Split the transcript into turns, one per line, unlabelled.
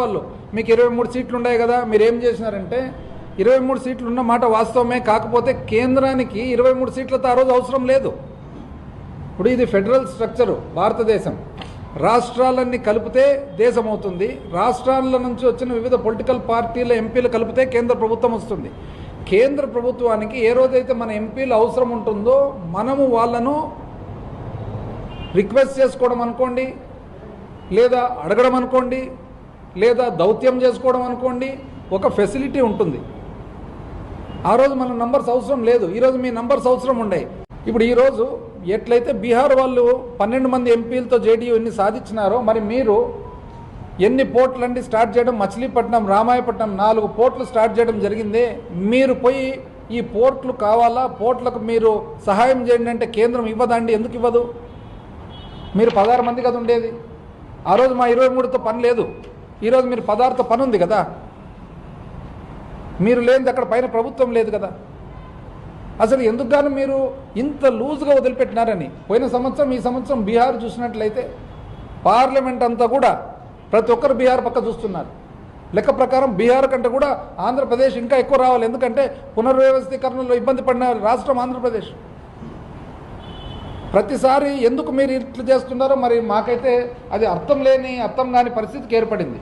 వాళ్ళు మీకు ఇరవై మూడు సీట్లు ఉన్నాయి కదా మీరు ఏం చేసినారంటే ఇరవై మూడు సీట్లు ఉన్న మాట వాస్తవమే కాకపోతే కేంద్రానికి ఇరవై మూడు సీట్లతో ఆ రోజు అవసరం లేదు. ఇప్పుడు ఇది ఫెడరల్ స్ట్రక్చరు భారతదేశం. రాష్ట్రాలన్నీ కలిపితే దేశం అవుతుంది. రాష్ట్రాల నుంచి వచ్చిన వివిధ పొలిటికల్ పార్టీల ఎంపీలు కలిపితే కేంద్ర ప్రభుత్వం వస్తుంది. కేంద్ర ప్రభుత్వానికి ఏ రోజైతే మన ఎంపీలు అవసరం ఉంటుందో మనము వాళ్ళను రిక్వెస్ట్ చేసుకోవడం అనుకోండి లేదా అడగడం అనుకోండి లేదా దౌత్యం చేసుకోవడం అనుకోండి ఒక ఫెసిలిటీ ఉంటుంది. ఆ రోజు మన నంబర్స్ అవసరం లేదు. ఈరోజు మీ నంబర్స్ అవసరం ఉండే. ఇప్పుడు ఈరోజు ఎట్లయితే బీహార్ వాళ్ళు పన్నెండు మంది ఎంపీలతో జేడీయూ ఎన్ని సాధించినారో మరి మీరు ఎన్ని పోర్ట్లండి స్టార్ట్ చేయడం మచిలీపట్నం రామాయపట్నం నాలుగు పోర్ట్లు స్టార్ట్ చేయడం జరిగిందే. మీరు పోయి ఈ పోర్ట్లు కావాలా? పోర్ట్లకు మీరు సహాయం చేయండి అంటే కేంద్రం ఇవ్వదండి. ఎందుకు ఇవ్వదు? మీరు పదహారు మంది కదా ఉండేది. ఆ రోజు మా ఇరవై మూడుతో పని లేదు. ఈరోజు మీరు పదార్థ పని ఉంది కదా. మీరు లేనిది అక్కడ పైన ప్రభుత్వం లేదు కదా. అసలు ఎందుకు గాను మీరు ఇంత లూజ్గా వదిలిపెట్టినారని? పోయిన సంవత్సరం ఈ సంవత్సరం బీహార్ చూసినట్లయితే పార్లమెంట్ అంతా కూడా ప్రతి ఒక్కరు బీహార్ పక్క చూస్తున్నారు. లెక్క ప్రకారం బీహార్ కంటే కూడా ఆంధ్రప్రదేశ్ ఇంకా ఎక్కువ రావాలి. ఎందుకంటే పునర్వ్యవస్థీకరణలో ఇబ్బంది పడిన రాష్ట్రం ఆంధ్రప్రదేశ్. ప్రతిసారి ఎందుకు మీరు ఇట్లు చేస్తున్నారో మరి మాకైతే అది అర్థం లేని అర్థం కాని పరిస్థితికి ఏర్పడింది.